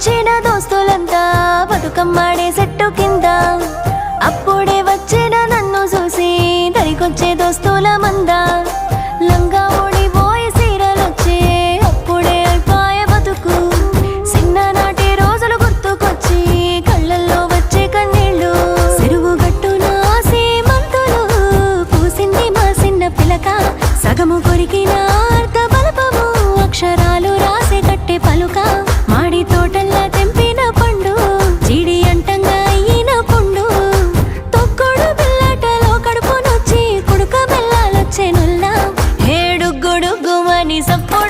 పండుగకొచ్చిన దోస్తులంతా బతుకమ్మాడే చెట్టు కింద. అప్పుడే వచ్చిన నన్ను చూసి దరికొచ్చే దోస్తుల మంద. లంగా ఓడిపోయి సీరలొచ్చే అప్పుడే అయిపాయ బతుకు. చిన్ననాటి రోజులు గుర్తుకొచ్చి కళ్ళల్లో వచ్చే కన్నీళ్ళు. చెరువు గట్టున సీమంతులు పూసింది మా చిన్న పిలక. సగము కొరికిన అర్ధ బలపము అక్షరాలు రాసి కట్టే పలుక. நிசப்பொழ